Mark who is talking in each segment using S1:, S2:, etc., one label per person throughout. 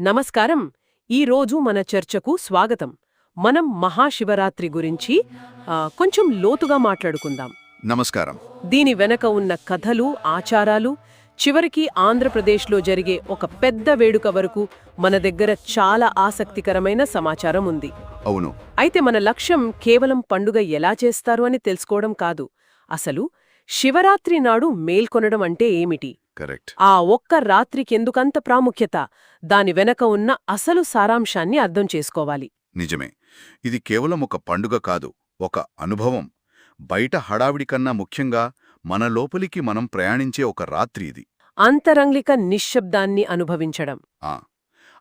S1: నమస్కారం. ఈరోజు మన చర్చకు స్వాగతం. మనం మహాశివరాత్రి గురించి కొంచెం లోతుగా మాట్లాడుకుందాం.
S2: నమస్కారం.
S1: దీని వెనక ఉన్న కథలు ఆచారాలు చివరికి ఆంధ్రప్రదేశ్లో జరిగే ఒక పెద్ద వేడుక వరకు మన దగ్గర చాలా ఆసక్తికరమైన సమాచారం ఉంది.
S2: అవును.
S1: అయితే మన లక్ష్యం కేవలం పండుగ ఎలా చేస్తారు అని తెలుసుకోవడం కాదు. అసలు శివరాత్రి నాడు మేల్కొనడం అంటే ఏమిటి?
S2: కరెక్ట్.
S1: ఆ ఒక్క రాత్రికెందుకంత ప్రాముఖ్యత? దాని వెనక ఉన్న అసలు సారాంశాన్ని అర్థం చేసుకోవాలి.
S2: నిజమే. ఇది కేవలం ఒక పండుగ కాదు ఒక అనుభవం. బయట హడావిడి కన్నా ముఖ్యంగా మన లోపలికి మనం ప్రయాణించే ఒక రాత్రి ఇది.
S1: అంతరంగిక నిశ్శబ్దాన్ని అనుభవించడం.
S2: ఆ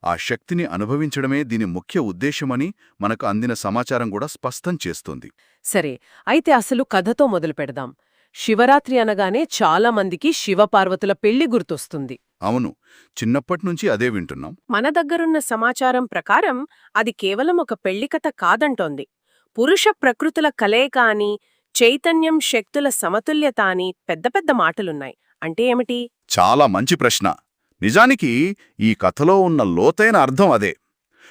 S2: ఆ శక్తిని అనుభవించడమే దీని ముఖ్య ఉద్దేశమని మనకు అందిన సమాచారం కూడా స్పష్టం చేస్తుంది.
S1: సరే అయితే అసలు కథతో మొదలు పెడదాం శివరాత్రి అనగానే చాలా మందికి శివపార్వతుల పెళ్ళి గుర్తొస్తుంది.
S2: అవును. చిన్నప్పట్నుంచి అదే వింటున్నాం.
S1: మన దగ్గరున్న సమాచారం ప్రకారం అది కేవలం ఒక పెళ్ళి కథ కాదంటోంది. పురుష ప్రకృతుల కలయిక అని చైతన్యం శక్తుల సమతుల్యత అని పెద్ద పెద్ద మాటలున్నాయి. అంటే ఏమిటి?
S2: చాలా మంచి ప్రశ్న. నిజానికి ఈ కథలో ఉన్న లోతైన అర్థం అదే.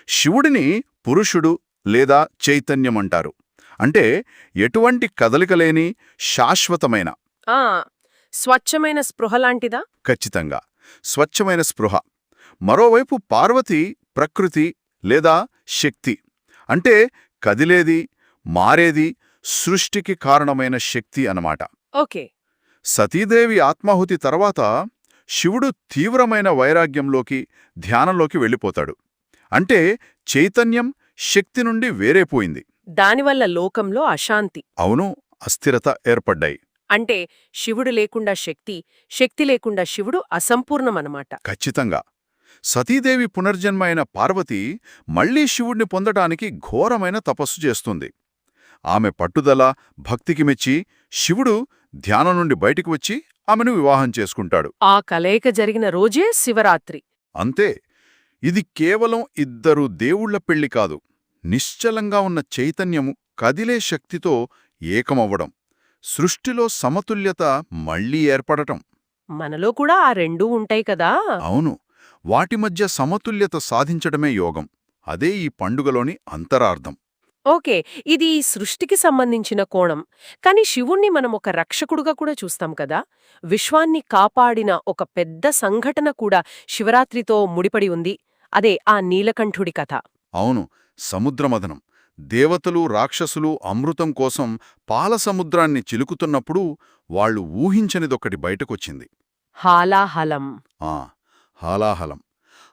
S2: శివుడిని పురుషుడు లేదా చైతన్యమంటారు. అంటే ఎటువంటి కదలికలేని శాశ్వతమైన
S1: స్వచ్ఛమైన స్పృహలాంటిదా
S2: ఖచ్చితంగా. స్వచ్ఛమైన స్పృహ. మరోవైపు పార్వతి ప్రకృతి లేదా శక్తి. అంటే కదిలేది మారేది సృష్టికి కారణమైన శక్తి అన్నమాట.
S1: ఓకే.
S2: సతీదేవి ఆత్మాహుతి తర్వాత శివుడు తీవ్రమైన వైరాగ్యంలోకి ధ్యానంలోకి వెళ్ళిపోతాడు. అంటే చైతన్యం శక్తి నుండి వేరేపోయింది
S1: దానివల్ల లోకంలో అశాంతి.
S2: అవును అస్థిరత ఏర్పడ్డాయి.
S1: అంటే శివుడు లేకుండా శక్తి శక్తి లేకుండా శివుడు అసంపూర్ణమన్నమాట
S2: ఖచ్చితంగా. సతీదేవి పునర్జన్మ అయిన పార్వతి మళ్ళీ శివుణ్ణి పొందటానికి ఘోరమైన తపస్సు చేస్తుంది. ఆమె పట్టుదల భక్తికి మెచ్చి శివుడు ధ్యానం నుండి బయటికి వచ్చి ఆమెను వివాహం చేసుకుంటాడు.
S1: ఆ కలయిక జరిగిన రోజే శివరాత్రి.
S2: అంతే. ఇది కేవలం ఇద్దరు దేవుళ్ళ పెళ్ళి కాదు. నిశ్చలంగా ఉన్న చైతన్యము కదిలే శక్తితో ఏకమవ్వడం సృష్టిలో సమతుల్యత మళ్ళీ ఏర్పడటం.
S1: మనలో కూడా ఆ రెండూ ఉంటాయి కదా?
S2: అవును వాటి మధ్య సమతుల్యత సాధించడమే యోగం అదే ఈ పండుగలోని అంతరార్థం.
S1: ఓకే ఇది సృష్టికి సంబంధించిన కోణం కాని శివుణ్ణి మనం ఒక రక్షకుడుగా కూడా చూస్తాం కదా? విశ్వాన్ని కాపాడిన ఒక పెద్ద సంఘటన కూడా శివరాత్రితో ముడిపడి ఉంది అదే ఆ నీలకంఠుడి కథ.
S2: అవును సముద్రమదనం. దేవతలు రాక్షసులు అమృతం కోసం పాలసముద్రాన్ని చిలుకుతున్నప్పుడు వాళ్ళు ఊహించనిదొక్కటి బయటకొచ్చింది.
S1: హాలాహలం.
S2: ఆ హాలాహలం.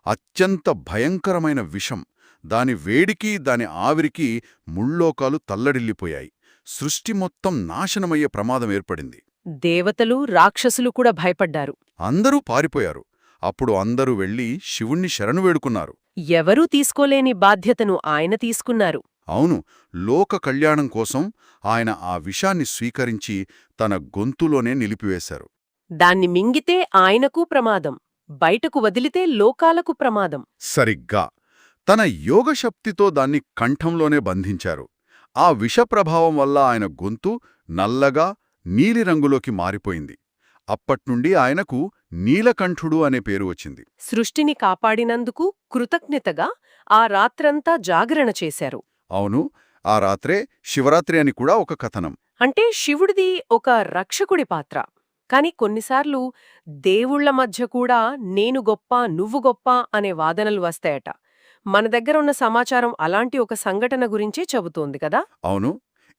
S2: అత్యంత భయంకరమైన విషం. దాని వేడికి దాని ఆవిరికి ముల్లోకాలు తల్లడిల్లిపోయాయి. సృష్టి మొత్తం నాశనమయ్యే ప్రమాదం ఏర్పడింది.
S1: దేవతలు రాక్షసులు కూడా భయపడ్డారు.
S2: అందరూ పారిపోయారు. అప్పుడు అందరూ వెళ్ళి శివుణ్ణి శరణు వేడుకున్నారు.
S1: ఎవరూ తీసుకోలేని బాధ్యతను ఆయన తీసుకున్నారు.
S2: అవును లోక కళ్యాణం కోసం ఆయన ఆ విషాన్ని స్వీకరించి తన గొంతులోనే నిలిపివేశారు.
S1: దాన్ని మింగితే ఆయనకు ప్రమాదం బయటకు వదిలితే లోకాలకు ప్రమాదం.
S2: సరిగ్గా. తన యోగశక్తితో దాన్ని కంఠంలోనే బంధించారు. ఆ విషప్రభావం వల్ల ఆయన గొంతు నల్లగా నీలిరంగులోకి మారిపోయింది. అప్పట్నుండి ఆయనకు నీలకంఠుడు అనే పేరు వచ్చింది.
S1: సృష్టిని కాపాడినందుకు కృతజ్ఞతగా ఆ రాత్రంతా జాగరణ చేశారు.
S2: అవును ఆ రాత్రే శివరాత్రి అని కూడా ఒక కథనం.
S1: అంటే శివుడిది ఒక రక్షకుడి పాత్ర. కాని కొన్నిసార్లు దేవుళ్ళ మధ్య కూడా నేను గొప్ప నువ్వు గొప్ప అనే వాదనలు వస్తాయట. మన దగ్గర ఉన్న సమాచారం అలాంటి ఒక సంఘటన గురించే చెబుతోంది కదా?
S2: అవును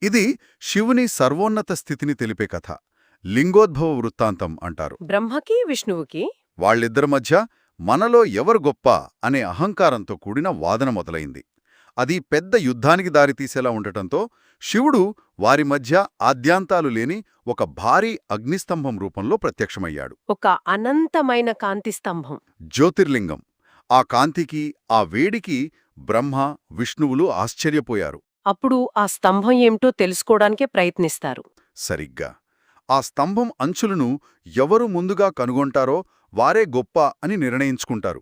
S2: ఇది శివుని సర్వోన్నత స్థితిని తెలిపే కథ. లింగోద్భవ వృత్తాంతం అంటారు.
S1: బ్రహ్మకి విష్ణువుకి
S2: వాళ్ళిద్దరి మధ్య మనలో ఎవరు గొప్ప అనే అహంకారంతో కూడిన వాదన మొదలైంది. అది పెద్ద యుద్ధానికి దారితీసేలా ఉండటంతో శివుడు వారి మధ్య ఆద్యాంతాలు లేని ఒక భారీ అగ్నిస్తంభం రూపంలో ప్రత్యక్షమయ్యాడు.
S1: ఒక అనంతమైన కాంతి స్తంభం.
S2: జ్యోతిర్లింగం. ఆ కాంతికి ఆ వేడికి బ్రహ్మ విష్ణువులు ఆశ్చర్యపోయారు.
S1: అప్పుడు ఆ స్తంభం ఏమిటో తెలుసుకోవడానికే ప్రయత్నిస్తారు.
S2: సరిగ్గా. ఆ స్తంభం అంచులను ఎవరు ముందుగా కనుగొంటారో వారే గొప్ప అని నిర్ణయించుకుంటారు.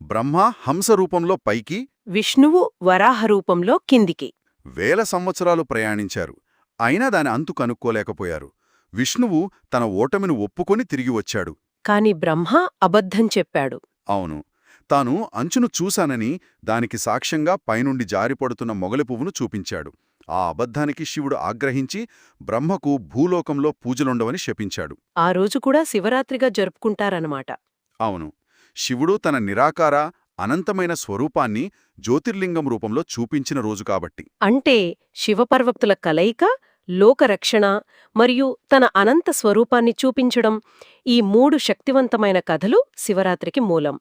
S2: బ్రహ్మ హంస రూపంలో పైకి
S1: విష్ణువు వరాహ రూపంలో కిందికి.
S2: వేల సంవత్సరాలు ప్రయాణించారు. అయినా దాని అంతు కనుక్కోలేకపోయారు. విష్ణువు తన ఓటమిని ఒప్పుకొని తిరిగి వచ్చాడు.
S1: కాని బ్రహ్మ అబద్ధం చెప్పాడు.
S2: అవును. తాను అంచును చూశానని దానికి సాక్ష్యంగా పైనుండి జారిపడుతున్న మొగలి పువ్వును చూపించాడు. ఆ అబద్ధానికి శివుడు ఆగ్రహించి బ్రహ్మకు భూలోకంలో పూజలుండవని శపించాడు.
S1: ఆ రోజు కూడా శివరాత్రిగా జరుపుకుంటారన్నమాట.
S2: అవును. శివుడు తన నిరాకార అనంతమైన స్వరూపాన్ని జ్యోతిర్లింగం రూపంలో చూపించిన రోజు కాబట్టి.
S1: అంటే శివపర్వక్తుల కలయిక లోకరక్షణ మరియు తన అనంత స్వరూపాన్ని చూపించడం ఈ మూడు శక్తివంతమైన కథలు శివరాత్రికి మూలం.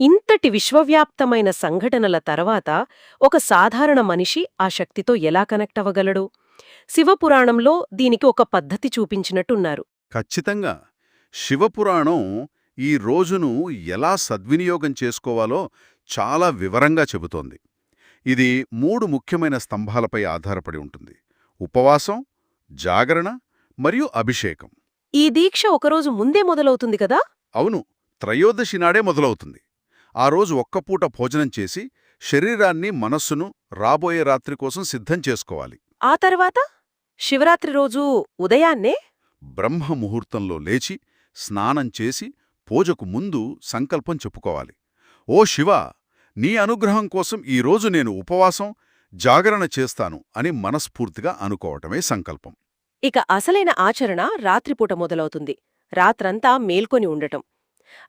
S1: ఇంతటి విశ్వవ్యాప్తమైన సంఘటనల తర్వాత ఒక సాధారణ మనిషి ఆ శక్తితో ఎలా కనెక్ట్ అవ్వగలడు? శివపురాణంలో దీనికి ఒక పద్ధతి చూపించినట్టున్నారు.
S2: ఖచ్చితంగా. శివపురాణం ఈ రోజును ఎలా సద్వినియోగం చేసుకోవాలో చాలా వివరంగా చెబుతోంది. ఇది మూడు ముఖ్యమైన స్తంభాలపై ఆధారపడి ఉంటుంది. ఉపవాసం జాగరణ మరియు అభిషేకం.
S1: ఈ దీక్ష ఒకరోజు ముందే మొదలవుతుంది కదా?
S2: అవును. త్రయోదశి నాడే మొదలవుతుంది. ఆ రోజు ఒక్కపూట భోజనం చేసి శరీరాన్ని మనస్సును రాబోయే రాత్రి కోసం సిద్ధం చేసుకోవాలి.
S1: ఆ తర్వాత? శివరాత్రి రోజు ఉదయాన్నే?
S2: బ్రహ్మ ముహూర్తంలో లేచి స్నానం చేసి పూజకు ముందు సంకల్పం చెప్పుకోవాలి. ఓ శివ నీ అనుగ్రహం కోసం ఈరోజు నేను ఉపవాసం జాగరణ చేస్తాను అని మనస్ఫూర్తిగా అనుకోవటమే సంకల్పం.
S1: ఇక అసలైన ఆచరణ రాత్రిపూట మొదలవుతుంది. రాత్రంతా మేల్కొని ఉండటం.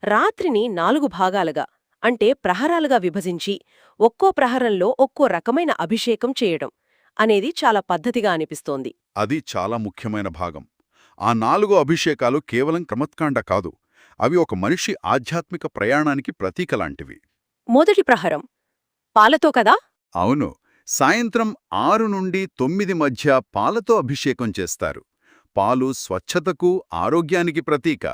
S1: రాత్రిని నాలుగు భాగాలుగా అంటే ప్రహరాలుగా విభజించి ఒక్కో ప్రహరంలో ఒక్కో రకమైన అభిషేకం చేయడం అనేది చాలా పద్ధతిగా అనిపిస్తోంది.
S2: అది చాలా ముఖ్యమైన భాగం. ఆ నాలుగు అభిషేకాలు కేవలం క్రమత్కాండ కాదు అవి ఒక మనిషి ఆధ్యాత్మిక ప్రయాణానికి ప్రతీకలాంటివి.
S1: మొదటి ప్రహరం పాలతో కదా?
S2: అవును సాయంత్రం ఆరు నుండి తొమ్మిది మధ్య పాలతో అభిషేకం చేస్తారు. పాలు స్వచ్ఛతకు ఆరోగ్యానికి ప్రతీక.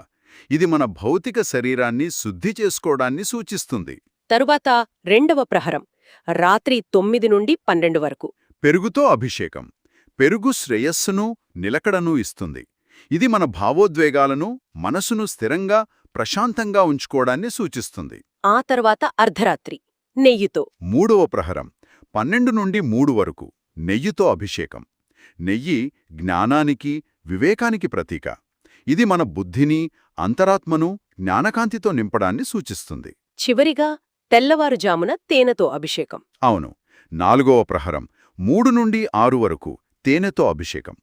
S2: ఇది మన భౌతిక శరీరాన్ని శుద్ధి చేసుకోవడాన్ని సూచిస్తుంది.
S1: తరువాత రెండవ ప్రహరం రాత్రి తొమ్మిది నుండి పన్నెండు వరకు.
S2: పెరుగుతో అభిషేకం పెరుగు శ్రేయస్సును నిలకడను ఇస్తుంది. ఇది మన భావోద్వేగాలను మనసును స్థిరంగా ప్రశాంతంగా ఉంచుకోవడాన్ని సూచిస్తుంది.
S1: ఆ తర్వాత అర్ధరాత్రి నెయ్యితో.
S2: మూడవ ప్రహరం పన్నెండు నుండి మూడు వరకు నెయ్యితో అభిషేకం. నెయ్యి జ్ఞానానికి వివేకానికి ప్రతీక. ఇది మన బుద్ధిని అంతరాత్మను జ్ఞానకాంతితో నింపడాన్ని సూచిస్తుంది.
S1: చివరిగా తెల్లవారుజామున తేనెతో అభిషేకం.
S2: అవును. నాలుగవ ప్రహరం మూడు నుండి ఆరు వరకు తేనెతో అభిషేకం.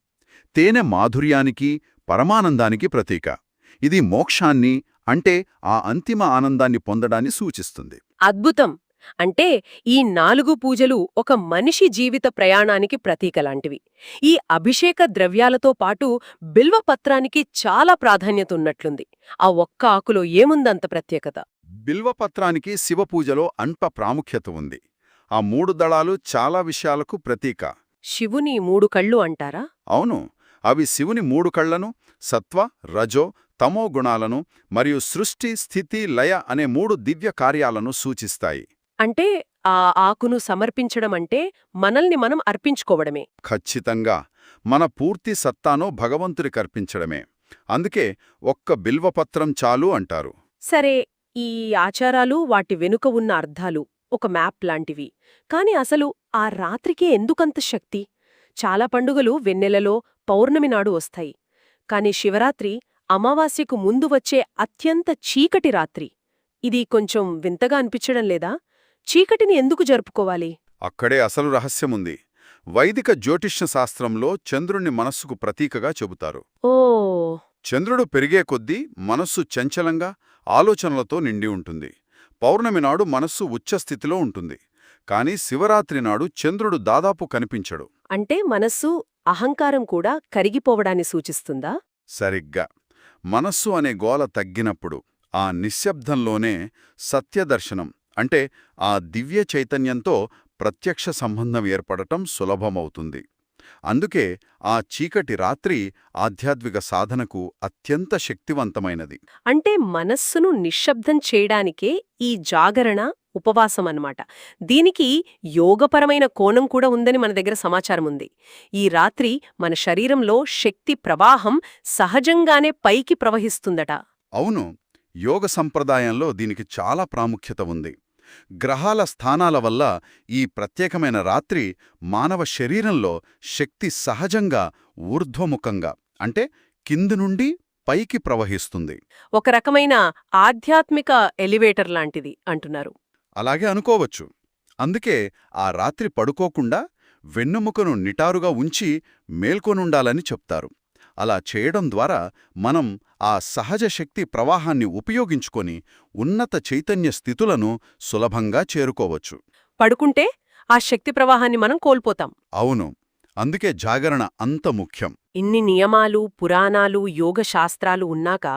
S2: తేనె మాధుర్యానికి పరమానందానికి ప్రతీక. ఇది మోక్షాన్ని అంటే ఆ అంతిమ ఆనందాన్ని పొందడాన్ని సూచిస్తుంది.
S1: అద్భుతం! అంటే ఈ నాలుగు పూజలు ఒక మనిషి జీవిత ప్రయాణానికి ప్రతీకలాంటివి. ఈ అభిషేక ద్రవ్యాలతో పాటు బిల్వపత్రానికి చాలా ప్రాధాన్యత ఉన్నట్లుంది. ఆ ఒక్క ఆకులో ఏముందంత ప్రత్యేకత?
S2: బిల్వపత్రానికి శివపూజలో అల్ప ప్రాముఖ్యత ఉంది. ఆ మూడు దళాలు చాలా విషయాలకు ప్రతీక.
S1: శివుని మూడు కళ్ళు అంటారా?
S2: అవును. అవి శివుని మూడు కళ్ళను సత్వ రజో తమో గుణాలను మరియు సృష్టి స్థితి లయ అనే మూడు దివ్య కార్యాలను సూచిస్తాయి.
S1: అంటే ఆ ఆకును సమర్పించడం అంటే మనల్ని మనం అర్పించుకోవడమే.
S2: ఖచ్చితంగా. మన పూర్తి సత్తాను భగవంతుడికర్పించడమే అందుకే ఒక్క బిల్వపత్రం చాలు అంటారు.
S1: సరే ఈ ఆచారాలు వాటి వెనుక ఉన్న అర్థాలు ఒక మ్యాప్ లాంటివి. కాని అసలు ఆ రాత్రికే ఎందుకంత శక్తి? చాలా పండుగలు వెన్నెలలో పౌర్ణమి నాడు వస్తాయి. కాని శివరాత్రి అమావాస్యకు ముందు వచ్చే అత్యంత చీకటి రాత్రి. ఇది కొంచెం వింతగా అనిపించడం లేదా? చీకటిని ఎందుకు జరుపుకోవాలి?
S2: అక్కడే అసలు రహస్యముంది. వైదిక జ్యోతిష్య శాస్త్రంలో చంద్రుణ్ణి మనస్సుకు ప్రతీకగా చెబుతారు.
S1: ఓ.
S2: చంద్రుడు పెరిగే కొద్దీ మనస్సు చంచలంగా ఆలోచనలతో నిండి ఉంటుంది. పౌర్ణమి నాడు మనస్సు ఉచ్చస్థితిలో ఉంటుంది. కాని శివరాత్రి నాడు చంద్రుడు దాదాపు కనిపించడు.
S1: అంటే మనస్సు అహంకారం కూడా కరిగిపోవడాన్ని సూచిస్తుందా?
S2: సరిగ్గా. మనస్సు అనే గోల తగ్గినప్పుడు ఆ నిశ్శబ్దంలోనే సత్యదర్శనం అంటే ఆ దివ్య చైతన్యంతో ప్రత్యక్ష సంబంధం ఏర్పడటం సులభమవుతుంది. అందుకే ఆ చీకటి రాత్రి ఆధ్యాత్మిక సాధనకు అత్యంత శక్తివంతమైనది.
S1: అంటే మనస్సును నిశ్శబ్దం చేయడానికే ఈ జాగరణ ఉపవాసం అన్నమాట దీనికి యోగపరమైన కోణం కూడా ఉందని మన దగ్గర సమాచారం ఉంది ఈ రాత్రి మన శరీరంలో శక్తి ప్రవాహం సహజంగానే పైకి ప్రవహిస్తుందట.
S2: అవును. యోగ సంప్రదాయంలో దీనికి చాలా ప్రాముఖ్యత ఉంది. గ్రహాల స్థానాల వల్ల ఈ ప్రత్యేకమైన రాత్రి మానవ శరీరంలో శక్తి సహజంగా ఊర్ధ్వముఖంగా అంటే కింది నుండి పైకి ప్రవహిస్తుంది.
S1: ఒక రకమైన ఆధ్యాత్మిక ఎలివేటర్ లాంటిది అంటున్నారు.
S2: అలాగే అనుకోవచ్చు. అందుకే ఆ రాత్రి పడుకోకుండా వెన్నెముకను నిటారుగా ఉంచి మేల్కొనుండాలని చెప్తారు. అలా చేయడం ద్వారా మనం ఆ సహజ శక్తి ప్రవాహాన్ని ఉపయోగించుకొని ఉన్నత చైతన్య స్థితులను సులభంగా చేరుకోవచ్చు.
S1: పడుకుంటే ఆ శక్తి ప్రవాహాన్ని మనం కోల్పోతాం.
S2: అవును. అందుకే జాగరణ అంత ముఖ్యం.
S1: ఇన్ని నియమాలు పురాణాలు యోగ శాస్త్రాలు ఉన్నాక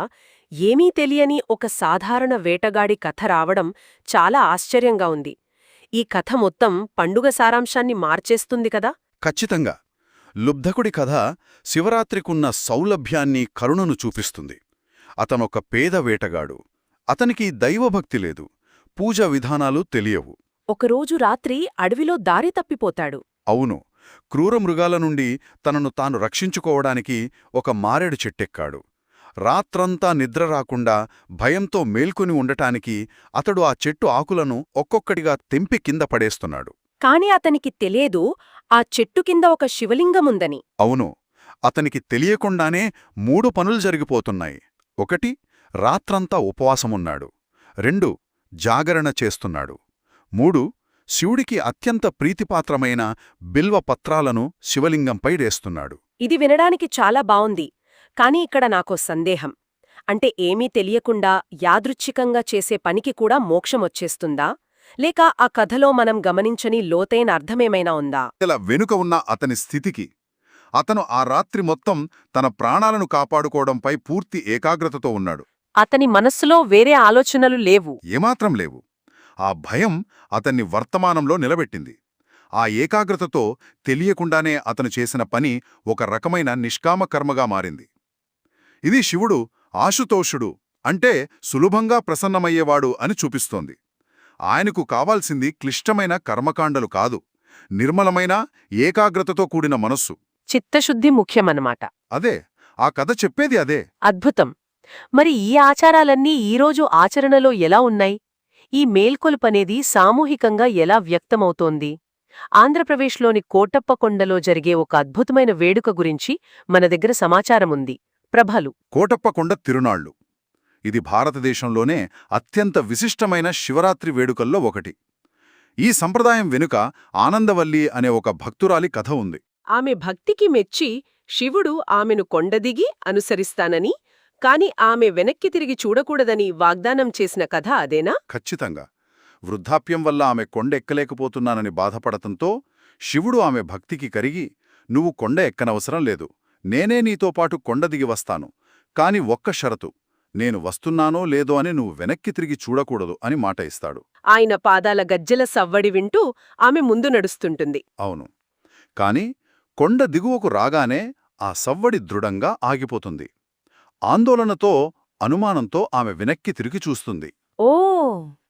S1: ఏమీ తెలియని ఒక సాధారణ వేటగాడి కథ రావడం చాలా ఆశ్చర్యంగా ఉంది. ఈ కథ మొత్తం పండుగ సారాంశాన్ని మార్చేస్తుంది కదా?
S2: ఖచ్చితంగా. లుబ్ధకుడి కథ శివరాత్రికున్న సౌలభ్యాన్ని కరుణను చూపిస్తుంది. అతనొక పేద వేటగాడు. అతనికి దైవభక్తి లేదు. పూజ విధానాలు తెలియవు.
S1: ఒకరోజు రాత్రి అడవిలో దారి తప్పిపోతాడు.
S2: అవును. క్రూర మృగాల నుండి తనను తాను రక్షించుకోవడానికి ఒక మారేడు చెట్టెక్కాడు. రాత్రంతా నిద్ర రాకుండా భయంతో మేల్కొని ఉండటానికి అతడు ఆ చెట్టు ఆకులను ఒక్కొక్కటిగా తెంపి కింద పడేస్తున్నాడు.
S1: కాని అతనికి తెలియదు ఆ చెట్టు కింద ఒక శివలింగముందని.
S2: అవును. అతనికి తెలియకుండానే మూడు పనులు జరిగిపోతున్నాయి. ఒకటి రాత్రంతా ఉపవాసమున్నాడు. రెండు జాగరణ చేస్తున్నాడు. మూడు శివుడికి అత్యంత ప్రీతిపాత్రమైన బిల్వ పత్రాలను శివలింగంపై రేస్తున్నాడు
S1: ఇది వినడానికి చాలా బావుంది. కాని ఇక్కడ నాకో సందేహం. అంటే ఏమీ తెలియకుండా యాదృచ్ఛికంగా చేసే పనికి కూడా మోక్షమొచ్చేస్తుందా? లేక ఆ కథలో మనం గమనించని లోతైన అర్థమేమైనా ఉందా?
S2: ఇలా వెనుక ఉన్న అతని స్థితికి అతను ఆ రాత్రి మొత్తం తన ప్రాణాలను కాపాడుకోవడంపై పూర్తి ఏకాగ్రతతో ఉన్నాడు.
S1: అతని మనస్సులో వేరే ఆలోచనలు లేవు.
S2: ఏమాత్రం లేవు. ఆ భయం అతన్ని వర్తమానంలో నిలబెట్టింది. ఆ ఏకాగ్రతతో తెలియకుండానే అతను చేసిన పని ఒక రకమైన నిష్కామ కర్మగా మారింది. ఇది శివుడు ఆశుతోషుడు అంటే సులభంగా ప్రసన్నమయ్యేవాడు అని చూపిస్తోంది. ఆయనకు కావాల్సింది క్లిష్టమైన కర్మకాండలు కాదు నిర్మలమైన ఏకాగ్రతతో కూడిన మనస్సు.
S1: చిత్తశుద్ధి ముఖ్యమన్నమాట.
S2: అదే ఆ కథ చెప్పేది అదే.
S1: అద్భుతం. మరి ఈ ఆచారాలన్నీ ఈరోజు ఆచరణలో ఎలా ఉన్నాయి? ఈ మేల్కొలుపనేది సామూహికంగా ఎలా వ్యక్తమవుతోంది? ఆంధ్రప్రదేశ్లోని కోటప్పకొండలో జరిగే ఒక అద్భుతమైన వేడుక గురించి మన దగ్గర సమాచారముంది. ప్రభలు.
S2: కోటప్పకొండ తిరునాళ్ళు ఇది భారతదేశంలోనే అత్యంత విశిష్టమైన శివరాత్రి వేడుకల్లో ఒకటి. ఈ సంప్రదాయం వెనుక ఆనందవల్లి అనే ఒక భక్తురాలి కథ ఉంది.
S1: ఆమె భక్తికి మెచ్చి శివుడు ఆమెను కొండదిగి అనుసరిస్తానని కాని ఆమె వెనక్కి తిరిగి చూడకూడదని వాగ్దానం చేసిన కథ అదేనా?
S2: ఖచ్చితంగా. వృద్ధాప్యం వల్ల ఆమె కొండ ఎక్కలేకపోతున్నానని బాధపడటంతో శివుడు ఆమె భక్తికి కరిగి నువ్వు కొండ ఎక్కనవసరం లేదు. నేనే నీతో పాటు కొండ దిగి వస్తాను. కాని ఒక్క షరతు. నేను వస్తున్నానో లేదో అని నువ్వు వెనక్కి తిరిగి చూడకూడదు అని మాట ఇస్తాడు.
S1: ఆయన పాదాల గజ్జెల సవ్వడి వింటూ ఆమె ముందు నడుస్తుంటుంది.
S2: అవును. కాని కొండ దిగువకు రాగానే ఆ సవ్వడి దృఢంగా ఆగిపోతుంది. ఆందోళనతో అనుమానంతో ఆమె వెనక్కి తిరిగి చూస్తుంది.
S1: ఓ!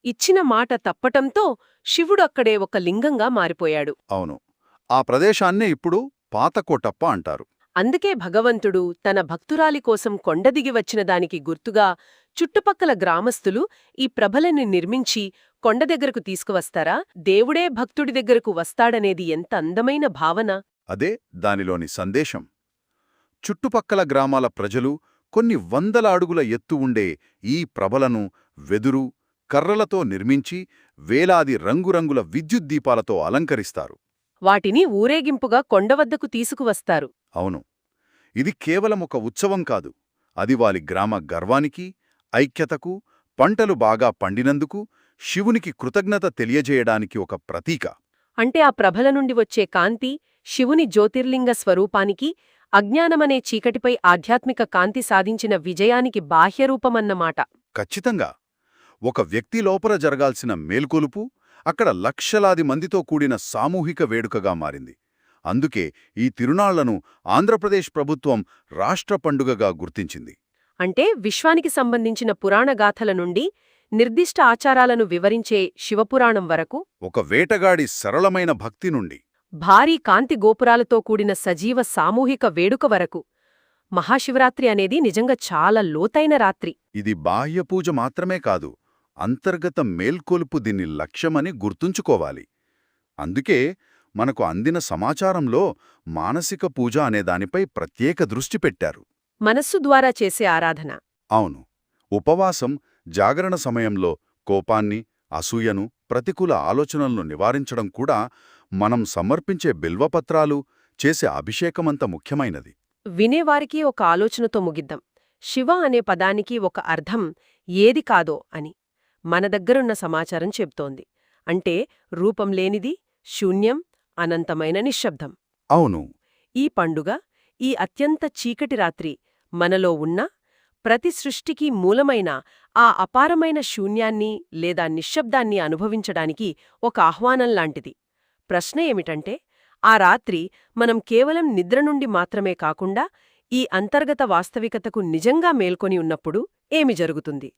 S1: ఇచ్చిన మాట తప్పటంతో శివుడు అక్కడే ఒక లింగంగా మారిపోయాడు.
S2: అవును. ఆ ప్రదేశాన్నే ఇప్పుడు పాతకోటప్ప అంటారు.
S1: అందుకే భగవంతుడు తన భక్తురాలి కోసం కొండదిగి వచ్చిన దానికి గుర్తుగా చుట్టుపక్కల గ్రామస్తులు ఈ ప్రభలని నిర్మించి కొండ దగ్గరకు తీసుకువస్తారా? దేవుడే భక్తుడి దగ్గరకు వస్తాడనేది ఎంత అందమైన భావన!
S2: అదే దానిలోని సందేశం. చుట్టుపక్కల గ్రామాల ప్రజలు కొన్ని వందల అడుగుల ఎత్తు ఉండే ఈ ప్రభలను వెదురు కర్రలతో నిర్మించి వేలాది రంగురంగుల విద్యుత్ దీపాలతో అలంకరిస్తారు.
S1: వాటిని ఊరేగింపుగా కొండవద్దకు తీసుకువస్తారు.
S2: అవును. ఇది కేవలం ఒక ఉత్సవం కాదు. అది వారి గ్రామ గర్వానికి ఐక్యతకు పంటలు బాగా పండినందుకు శివునికి కృతజ్ఞత తెలియజేయడానికి ఒక ప్రతీక.
S1: అంటే ఆ ప్రభల నుండి వచ్చే కాంతి శివుని జ్యోతిర్లింగ స్వరూపానికి అజ్ఞానమనే చీకటిపై ఆధ్యాత్మిక కాంతి సాధించిన విజయానికి బాహ్యరూపమన్నమాట
S2: ఖచ్చితంగా. ఒక వ్యక్తి లోపల జరగాల్సిన మేల్కొలుపు అక్కడ లక్షలాది మందితో కూడిన సామూహిక వేడుకగా మారింది. అందుకే ఈ తిరునాళ్ళను ఆంధ్రప్రదేశ్ ప్రభుత్వం రాష్ట్ర పండుగగా గుర్తించింది.
S1: అంటే విశ్వానికి సంబంధించిన పురాణ గాథల నుండి నిర్దిష్ట ఆచారాలను వివరించే శివపురాణం వరకు
S2: ఒక వేటగాడి సరళమైన భక్తి నుండి
S1: భారీ కాంతి గోపురాలతో కూడిన సజీవ సామూహిక వేడుక వరకు మహాశివరాత్రి అనేది నిజంగా చాలా లోతైన రాత్రి.
S2: ఇది బాహ్య పూజ మాత్రమే కాదు అంతర్గత మేల్కొలుపు దీన్ని లక్ష్యమని గుర్తుంచుకోవాలి. అందుకే మనకు అందిన సమాచారంలో మానసిక పూజ అనే దానిపై ప్రత్యేక దృష్టి పెట్టారు.
S1: మనస్సు ద్వారా చేసే ఆరాధన.
S2: అవును. ఉపవాసం జాగరణ సమయంలో కోపాన్ని అసూయను ప్రతికూల ఆలోచనలను నివారించడం కూడా మనం సమర్పించే బిల్వపత్రాలు చేసే అభిషేకమంత ముఖ్యమైనది.
S1: వినేవారికి ఒక ఆలోచనతో ముగిద్దాం. శివ అనే పదానికి ఒక అర్థం ఏది కాదో అని. మన దగ్గరున్న సమాచారం చెప్తోంది అంటే రూపం లేనిది శూన్యం అనంతమైన నిశ్శబ్దం.
S2: అవును.
S1: ఈ పండుగ ఈ అత్యంత చీకటి రాత్రి మనలో ఉన్న ప్రతి సృష్టికి మూలమైన ఆ అపారమైన శూన్యాన్ని లేదా నిశ్శబ్దాన్ని అనుభవించడానికి ఒక ఆహ్వానం లాంటిది. ప్రశ్న ఏమిటంటే ఆ రాత్రి మనం కేవలం నిద్ర నుండి మాత్రమే కాకుండా ఈ అంతర్గత వాస్తవికతకు నిజంగా మేల్కొని ఉన్నప్పుడు ఏమి జరుగుతుంది?